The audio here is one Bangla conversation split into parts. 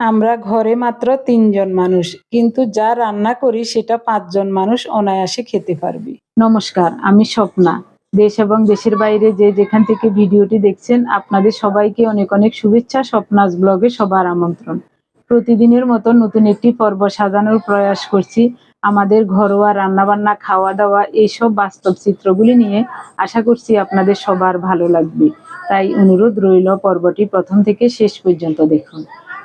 আমরা ঘরে মাত্র তিনজন মানুষ, কিন্তু যা রান্না করি সেটা পাঁচজন মানুষ অনায়াসে খেতে পারবে। নমস্কার, আমি স্বপ্না। দেশ এবং দেশের বাইরে যে যেখান থেকে ভিডিওটি দেখছেন, আপনাদের সবাইকে অনেক অনেক শুভেচ্ছা, স্বপ্নাস ব্লগে সবার আমন্ত্রণ। প্রতিদিনের মতো নতুন একটি পর্ব সাজানোর প্রয়াস করছি। আমাদের ঘরোয়া রান্নাবান্না খাওয়া দাওয়া এইসব বাস্তব চিত্রগুলি নিয়ে আশা করছি আপনাদের সবার ভালো লাগবে। তাই অনুরোধ রইল পর্বটি প্রথম থেকে শেষ পর্যন্ত দেখুন।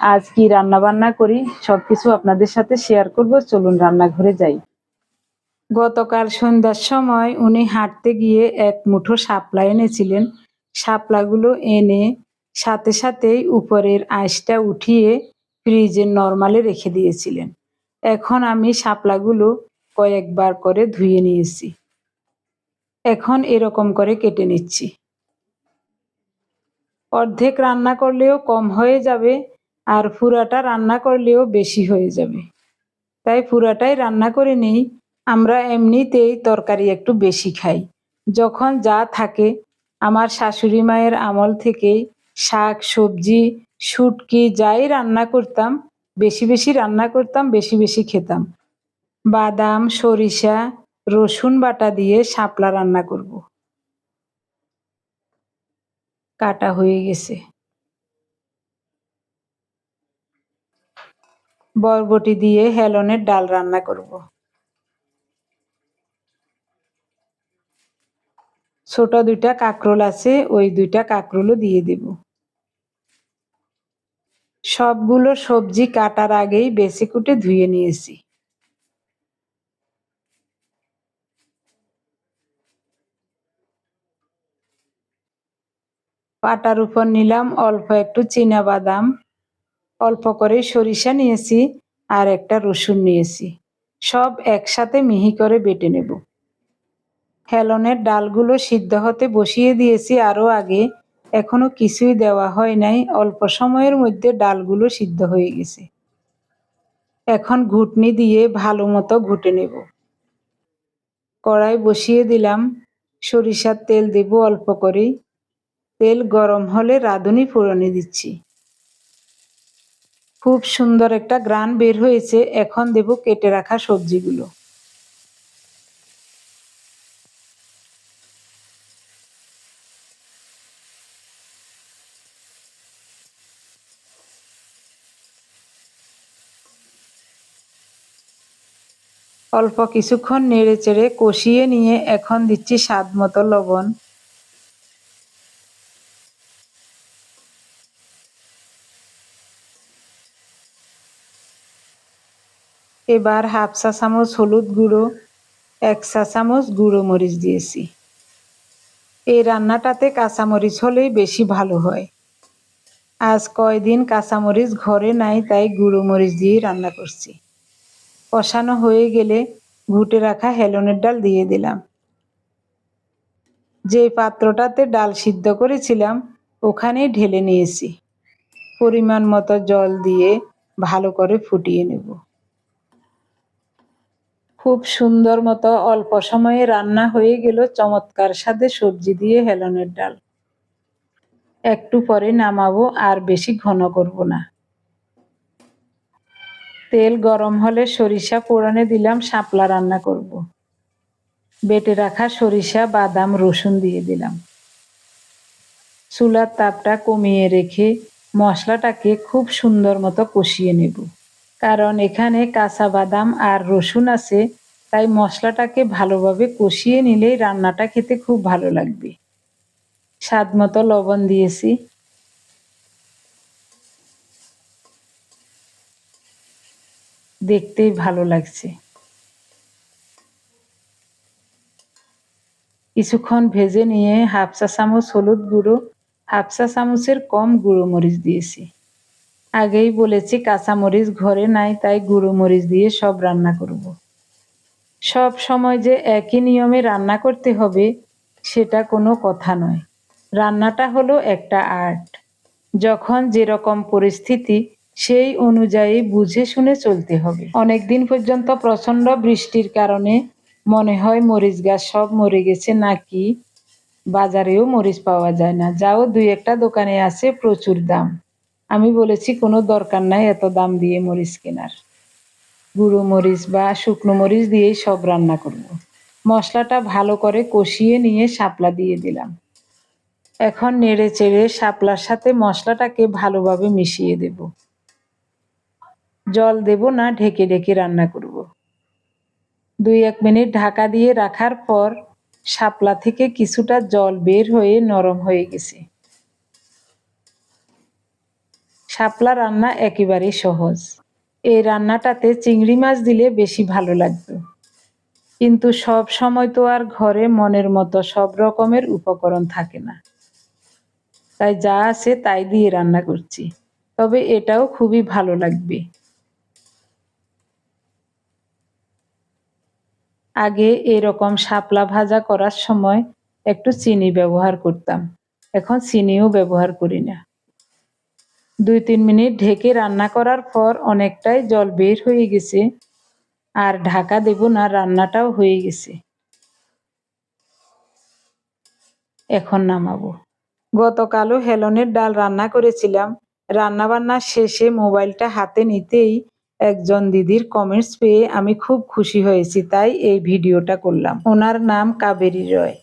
আজ কি রান্না বান্না করি? সবকিছু আপনাদের সাথে শেয়ার করব। চলুন রান্নাঘরে যাই। গতকাল সন্ধ্যার সময় উনি হাঁটতে গিয়ে এক মুঠো শাপলা এনেছিলেন। শাপলাগুলো এনে সাথে সাথেই উপরের আইসটা উঠিয়ে ফ্রিজের নর্মালে রেখে দিয়েছিলেন। এখন আমি শাপলাগুলো কয়েকবার করে ধুয়ে নিয়েছি। এখন এরকম করে কেটে নিচ্ছি। অর্ধেক রান্না করলেও কম হয়ে যাবে। আর ফুরাটা রান্না করলেও বেশি হয়ে যাবে। তাই ফুরাটাই রান্না করে নিই, আমরা এমনিতেই তরকারি একটু বেশি খাই। যখন যা থাকে, আমার শাশুড়ি মায়ের আমল থেকেই শাক, সবজি, শুটকি যাই রান্না করতাম, বেশি বেশি রান্না করতাম, বেশি বেশি খেতাম। বাদাম, সরিষা, রসুন বাটা দিয়ে শাপলা রান্না করব। কাটা হয়ে গেছে। বরবটি দিয়ে হেলনের ডাল রান্না করব। ছোট দুইটা কাঁকরোল আছে, ওই দুইটা কাঁকরোলও দিয়ে দেব। সবগুলো সবজি কাটার আগেই বেশি কুটে ধুয়ে নিয়েছি। পাটার উপর নিলাম অল্প একটু চীনা বাদাম অল্প করে সরিষা নিয়েছি আর একটা রসুন নিয়েছি। সব একসাথে মিহি করে বেটে নেব। হেলনের ডালগুলো সিদ্ধ হতে বসিয়ে দিয়েছি আরও আগে। এখনও কিছুই দেওয়া হয় নাই। অল্প সময়ের মধ্যে ডালগুলো সিদ্ধ হয়ে গেছে। এখন ঘুটনি দিয়ে ভালো মতো ঘুটে নেব। কড়াই বসিয়ে দিলাম। সরিষার তেল দেব অল্প করেই। তেল গরম হলে রাঁধুনি ফোড়নে দিচ্ছি। খুব সুন্দর একটা গ্রান বের হয়েছে, এখন দেব কেটে রাখা সবজিগুলো। অল্প কিছুক্ষণ নেড়ে চেড়ে কষিয়ে নিয়ে এখন দিচ্ছি স্বাদ মতো লবণ। এবার হাফ চা চামচ হলুদ গুঁড়ো, এক চা চামচ গুঁড়ো মরিচ দিয়েছি। এই রান্নাটাতে কাঁচামরিচ হলেই বেশি ভালো হয়। আজ কয়দিন কাঁচামরিচ ঘরে নাই, তাই গুঁড়ো মরিচ দিয়েই রান্না করছি। কষানো হয়ে গেলে ঘুটে রাখা হেলনের ডাল দিয়ে দিলাম। যে পাত্রটাতে ডাল সিদ্ধ করেছিলাম, ওখানেই ঢেলে নিয়েছি। পরিমাণ মতো জল দিয়ে ভালো করে ফুটিয়ে নেব। খুব সুন্দর মতো অল্প সময়ে রান্না হয়ে গেল চমৎকার স্বাদে সবজি দিয়ে হেলনের ডাল। একটু পরে নামাবো আর বেশি ঘন করব না। তেল গরম হলে সরিষা পোড়ানে দিলাম, শাপলা রান্না করব। বেটে রাখা সরিষা, বাদাম, রসুন দিয়ে দিলাম। চুলার তাপটা কমিয়ে রেখে মশলাটাকে খুব সুন্দর মতো কষিয়ে নেব। কারণ এখানে কাঁচা বাদাম আর রসুন আছে তাই মশলাটাকে ভালোভাবে কষিয়ে নিলেই রান্নাটা খেতে খুব ভালো লাগবে। স্বাদ মতো লবণ দিয়েছি। দেখতেই ভালো লাগছে। কিছুক্ষণ ভেজে নিয়ে হাফ চা চামচ হলুদ গুঁড়ো, হাফ চা চামচের কম গুঁড়ো মরিচ দিয়েছি। আগেই বলেছি কাঁচামরিচ ঘরে নাই, তাই গুঁড়ো মরিচ দিয়ে সব রান্না করব। সব সময় যে একই নিয়মে রান্না করতে হবে, সেটা কোনো কথা নয়। রান্নাটা হলো একটা আর্ট। যখন যেরকম পরিস্থিতি, সেই অনুযায়ী বুঝে শুনে চলতে হবে। অনেক দিন পর্যন্ত প্রচণ্ড বৃষ্টির কারণে মনে হয় মরিচ গাছ সব মরে গেছে নাকি? বাজারেও মরিচ পাওয়া যায় না। যাও, দুই একটা দোকানে আছে প্রচুর দাম। আমি বলেছি কোনো দরকার নাই এত দাম দিয়ে মরিচ কেনার। গুঁড়ো মরিচ বা শুকনো মরিচ দিয়েই সব রান্না করব। মশলাটা ভালো করে কষিয়ে নিয়ে শাপলা দিয়ে দিলাম। এখন নেড়ে চেড়ে শাপলার সাথে মশলাটাকে ভালোভাবে মিশিয়ে দেব। জল দেব না, ঢেকে ঢেকে রান্না করব। দুই এক মিনিট ঢাকা দিয়ে রাখার পর শাপলা থেকে কিছুটা জল বের হয়ে নরম হয়ে গেছে। শাপলা রান্না একেবারেই সহজ। এই রান্নাটাতে চিংড়ি মাছ দিলে বেশি ভালো লাগবে কিন্তু সব সময় তো আর ঘরে মনের মতো সব রকমের উপকরণ থাকে না। তাই যা আছে তাই দিয়ে রান্না করছি। তবে এটাও খুবই ভালো লাগবে। আগে এরকম শাপলা ভাজা করার সময় একটু চিনি ব্যবহার করতাম। এখন চিনিও ব্যবহার করি দুই তিন মিনিট ঢেকে রান্না করার পর অনেকটাই জল বের হয়ে গেছে। আর ঢাকা দেব না, রান্নাটাও হয়ে গেছে। এখন নামাবো। গতকালও হেলনের ডাল রান্না করেছিলাম। রান্না বান্না শেষে মোবাইলটা হাতে নিতেই একজন দিদির কমেন্টস পেয়ে আমি খুব খুশি হয়েছি, তাই এই ভিডিওটা করলাম। ওনার নাম কাবেরী রয়।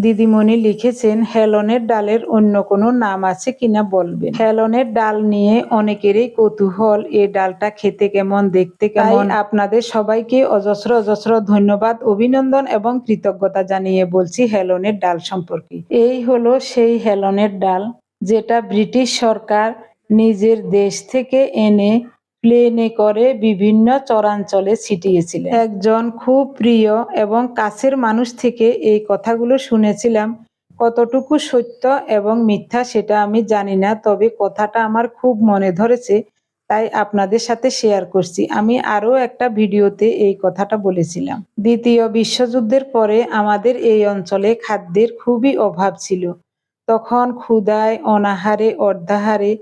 দিদিমণি লিখেছেন হেলনের ডালের অন্য কোনো নাম আছে কিনা বলবেন? হেলনের ডাল নিয়ে অনেকেরই কৌতূহল এই ডালটা খেতে কেমন দেখতে কেমন? আপনাদের সবাইকে অজস্র অজস্র ধন্যবাদ অভিনন্দন এবং কৃতজ্ঞতা জানিয়ে বলছি হেলনের ডাল সম্পর্কে। এই হলো সেই হেলনের ডাল যেটা ব্রিটিশ সরকার নিজের দেশ থেকে এনে প্লেনে করে বিভিন্ন চরাঞ্চলে ছিটিয়েছিলেন। একজন খুব প্রিয় এবং কাছের মানুষ থেকে এই কথাগুলো শুনেছিলাম। কতটুকু সত্য এবং মিথ্যা সেটা আমি জানি না, তবে কথাটা আমার খুব মনে ধরেছে, তাই আপনাদের সাথে শেয়ার করছি। আমি আরও একটা ভিডিওতে এই কথাটা বলেছিলাম। দ্বিতীয় বিশ্বযুদ্ধের পরে আমাদের এই অঞ্চলে খাদ্যের খুবই অভাব ছিল। তখন ক্ষুদায় অনাহারে, অর্ধাহারে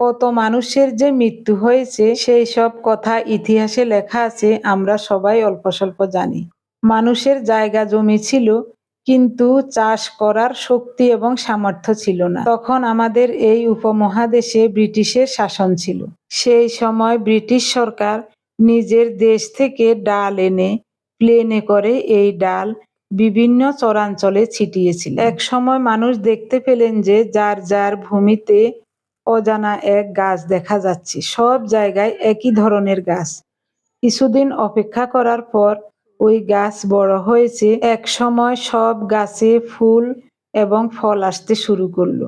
কত মানুষের যে মৃত্যু হয়েছে, সেই সব কথা ইতিহাসে লেখা আছে, আমরা সবাই অল্প স্বল্প জানি। মানুষের জায়গা জমি ছিল, কিন্তু চাষ করার শক্তি এবং সামর্থ্য ছিল না। তখন আমাদের এই উপমহাদেশে ব্রিটিশের শাসন ছিল। সেই সময় ব্রিটিশ সরকার নিজের দেশ থেকে ডাল এনে, প্লেনে করে এই ডাল বিভিন্ন চরাঞ্চলে ছিটিয়েছিল। এক সময় মানুষ দেখতে পেলেন যে, যার যার ভূমিতে অজানা এক গাছ দেখা যাচ্ছে। সব জায়গায় একই ধরনের গাছ। কিছুদিন অপেক্ষা করার পর ওই গাছ বড় হয়েছে। এক সময় সব গাছে ফুল এবং ফল আসতে শুরু করল।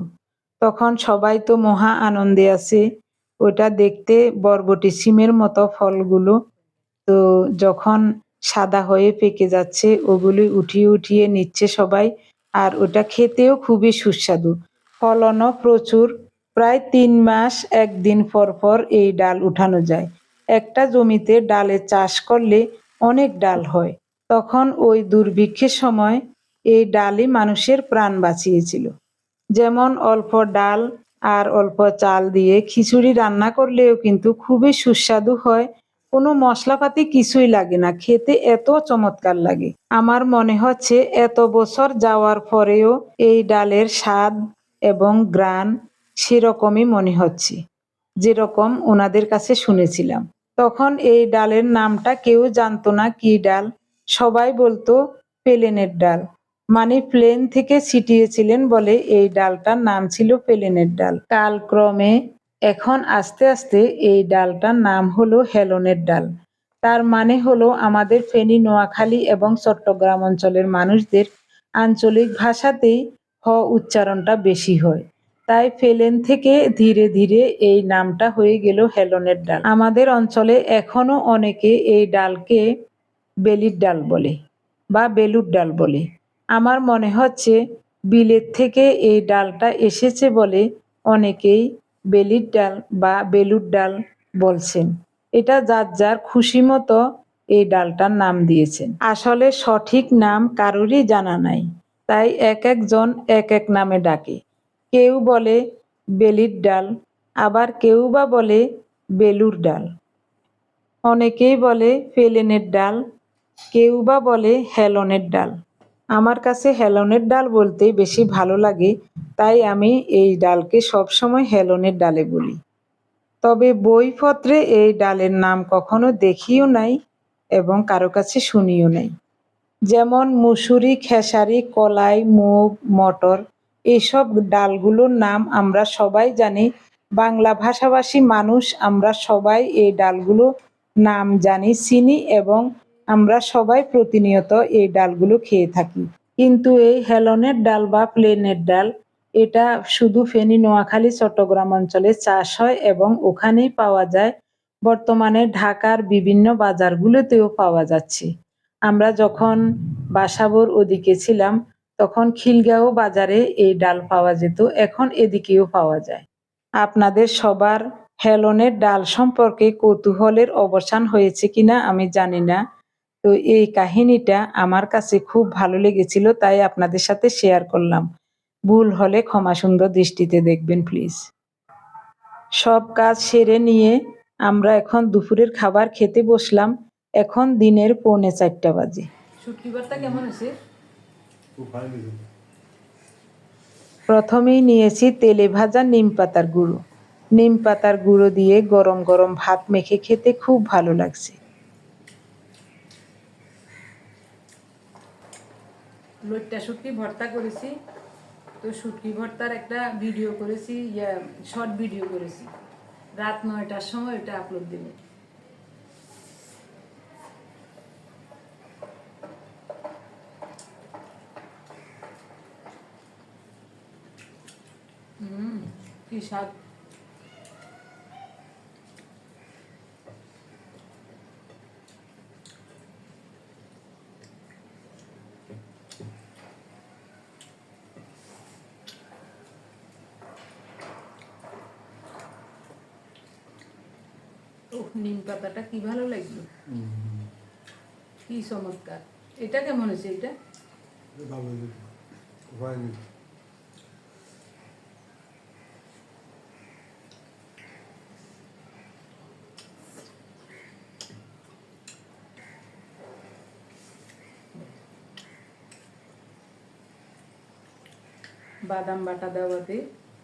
তখন সবাই তো মহা আনন্দে আছে। ওটা দেখতে বরবটি সিমের মতো ফলগুলো। তো যখন সাদা হয়ে পেকে যাচ্ছে, ওগুলি উঠিয়ে উঠিয়ে নিচ্ছে সবাই। আর ওটা খেতেও খুবই সুস্বাদু। ফলনও প্রচুর। প্রায় তিন মাস একদিন পর পর এই ডাল উঠানো যায়। একটা জমিতে ডালের চাষ করলে অনেক ডাল হয়। তখন ওই দুর্ভিক্ষের সময় এই ডালই মানুষের প্রাণ বাঁচিয়েছিল। যেমন অল্প ডাল আর অল্প চাল দিয়ে খিচুড়ি রান্না করলেও কিন্তু খুবই সুস্বাদু হয়। কোনো মশলাপাতি কিছুই লাগে না, খেতে এত চমৎকার লাগে। আমার মনে হচ্ছে এত বছর যাওয়ার পরেও এই ডালের স্বাদ এবং গ্রান সেরকমই মনে হচ্ছে, যেরকম ওনাদের কাছে শুনেছিলাম। তখন এই ডালের নামটা কেউ জানতো না কি ডাল। সবাই বলতো পেলেনের ডাল। মানে প্লেন থেকে ছিটিয়েছিলেন বলে এই ডালটার নাম ছিল পেলেনের ডাল। কালক্রমে এখন আস্তে আস্তে এই ডালটার নাম হলো হেলনের ডাল। তার মানে হলো আমাদের ফেনী, নোয়াখালী এবং চট্টগ্রাম অঞ্চলের মানুষদের আঞ্চলিক ভাষাতেই হ উচ্চারণটা বেশি হয়। তাই ফেলেন থেকে ধীরে ধীরে এই নামটা হয়ে গেল হেলনের ডাল। আমাদের অঞ্চলে এখনও অনেকে এই ডালকে বেলির ডাল বলে বা বেলুর ডাল বলে। আমার মনে হচ্ছে বিলের থেকে এই ডালটা এসেছে বলে অনেকেই বেলির ডাল বা বেলুর ডাল বলছেন। এটা যার যার খুশি মতো এই ডালটার নাম দিয়েছেন। আসলে সঠিক নাম কারোরই জানা নাই, তাই এক একজন এক এক নামে ডাকে। কেউ বলে বেলির ডাল, আবার কেউ বা বলে বেলুর ডাল। অনেকেই বলে ফেলেনের ডাল, কেউ বা বলে হেলনের ডাল। আমার কাছে হেলনের ডাল বলতে বেশি ভালো লাগে, তাই আমি এই ডালকে সবসময় হেলনের ডালে বলি। তবে বইপত্রে এই ডালের নাম কখনো দেখিও নাই এবং কারও কাছে শুনিও নাই। যেমন মুসুরি, খেসারি, কলাই, মুগ, মটর এইসব ডালগুলোর নাম আমরা সবাই জানি। বাংলা ভাষাভাষী মানুষ, আমরা সবাই এই ডালগুলো নাম জানি, চিনি এবং আমরা সবাই প্রতিনিয়ত এই ডালগুলো খেয়ে থাকি। কিন্তু এই হেলনের ডাল বা প্লেনের ডাল, এটা শুধু ফেনী, নোয়াখালী, চট্টগ্রাম অঞ্চলে চাষ হয় এবং ওখানেই পাওয়া যায়। বর্তমানে ঢাকার বিভিন্ন বাজারগুলোতেও পাওয়া যাচ্ছে। আমরা যখন বাসাবোর ওদিকে ছিলাম তখন খিলগাঁও বাজারে এই ডাল পাওয়া যেত, এখন এদিকেও পাওয়া যায়। আপনাদের সবার হেলনের ডাল সম্পর্কে কৌতূহলের অবসান হয়েছে কিনা আমি জানি না। তো এই কাহিনীটা আমার কাছে খুব ভালো লেগেছিল, তাই আপনাদের সাথে শেয়ার করলাম। ভুল হলে ক্ষমা সুন্দর দৃষ্টিতে দেখবেন, প্লিজ। সব কাজ সেরে নিয়ে আমরা এখন দুপুরের খাবার খেতে বসলাম। এখন দিনের পৌনে চারটা বাজে। ভর্তা কেমন আছে প্রথমেই নিয়েছি তেলে ভাজা নিম পাতার গুঁড়ো। নিম পাতার গুঁড়ো দিয়ে গরম গরম ভাত মেখে খেতে খুব ভালো লাগছে। লইট্টা শুটকি ভর্তা করেছি। তো শুটকি ভর্তার একটা ভিডিও করেছি ইয়া শর্ট ভিডিও করেছি। রাত নয়টার সময় এটা আপলোড দেব। কি স্বাদ? নিম পাতাটা কি ভালো লাগল। কি চমৎকার। এটা কেমন হয়েছে এটা? ভালো লেগেছে বাদাম বাটা দেওয়াতে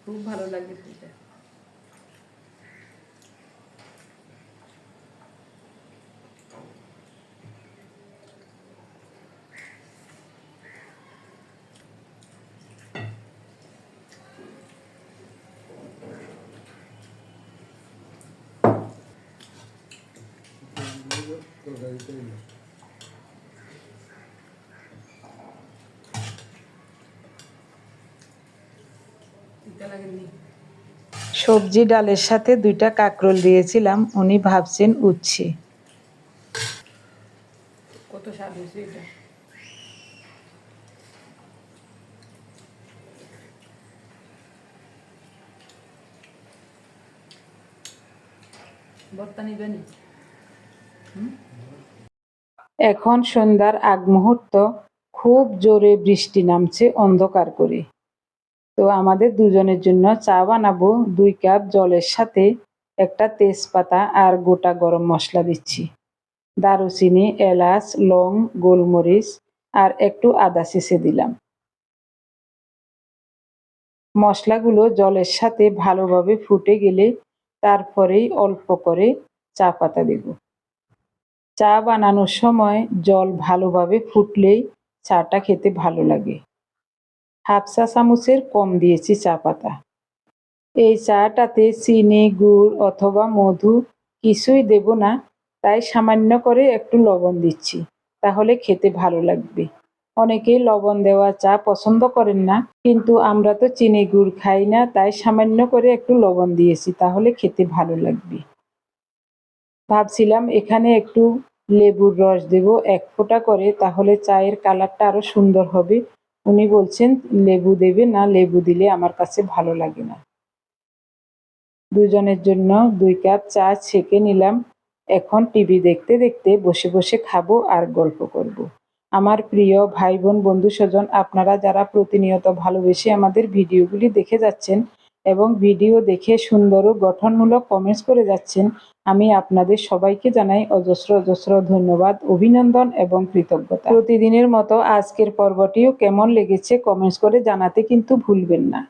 খুব ভালো লাগে এটা তরকারিটাই সবজি ডালের সাথে দুইটা কাকরোল দিয়েছিলাম উনি ভাবছেন উচ্ছে। কত স্বাদ হয়েছে এটা? এখন সন্ধ্যার আগ মুহূর্ত খুব জোরে বৃষ্টি নামছে অন্ধকার করে। তো আমাদের দুজনের জন্য চা বানাবো, দুই কাপ জলের সাথে একটা তেজপাতা আর গোটা গরম মশলা দিচ্ছি। দারুচিনি, এলাচ, লং, গোলমরিচ আর একটু আদা শেষে দিলাম। মশলাগুলো জলের সাথে ভালোভাবে ফুটে গেলে তারপরেই অল্প করে চা পাতা দেব। চা বানানোর সময় জল ভালোভাবে ফুটলেই চাটা খেতে ভালো লাগে। হাফ চা চামচের কম দিয়েছি চা পাতা। এই চাটাতে চিনি, গুড় অথবা মধু কিছুই দেব না, তাই সামান্য করে একটু লবণ দিচ্ছি, তাহলে খেতে ভালো লাগবে। অনেকেই লবণ দেওয়া চা পছন্দ করেন না, কিন্তু আমরা তো চিনি, গুড় খাই না, তাই সামান্য করে একটু লবণ দিয়েছি, তাহলে খেতে ভালো লাগবে। ভাবছিলাম এখানে একটু লেবুর রস দেব, এক ফোঁটা করে, তাহলে চায়ের কালারটা আরও সুন্দর হবে। উনি বলছেন, লেবু দেবে না, লেবু দিলে আমার কাছে ভালো লাগে না দুজনের জন্য দুই কাপ চা ছেঁকে নিলাম এখন টিভি দেখতে দেখতে বসে বসে খাব আর গল্প করব। আমার প্রিয় ভাই বোন, বন্ধু স্বজন, আপনারা যারা প্রতিনিয়ত ভালোবেসে আমাদের ভিডিওগুলি দেখে যাচ্ছেন এবং ভিডিও দেখে সুন্দর ও গঠনমূলক কমেন্টস করে যাচ্ছেন। আমি আপনাদের সবাইকে জানাই অজস্র অজস্র ধন্যবাদ, অভিনন্দন এবং কৃতজ্ঞতা। প্রতিদিনের মতো আজকের পর্বটিও কেমন লেগেছে কমেন্টস করে জানাতে কিন্তু ভুলবেন না।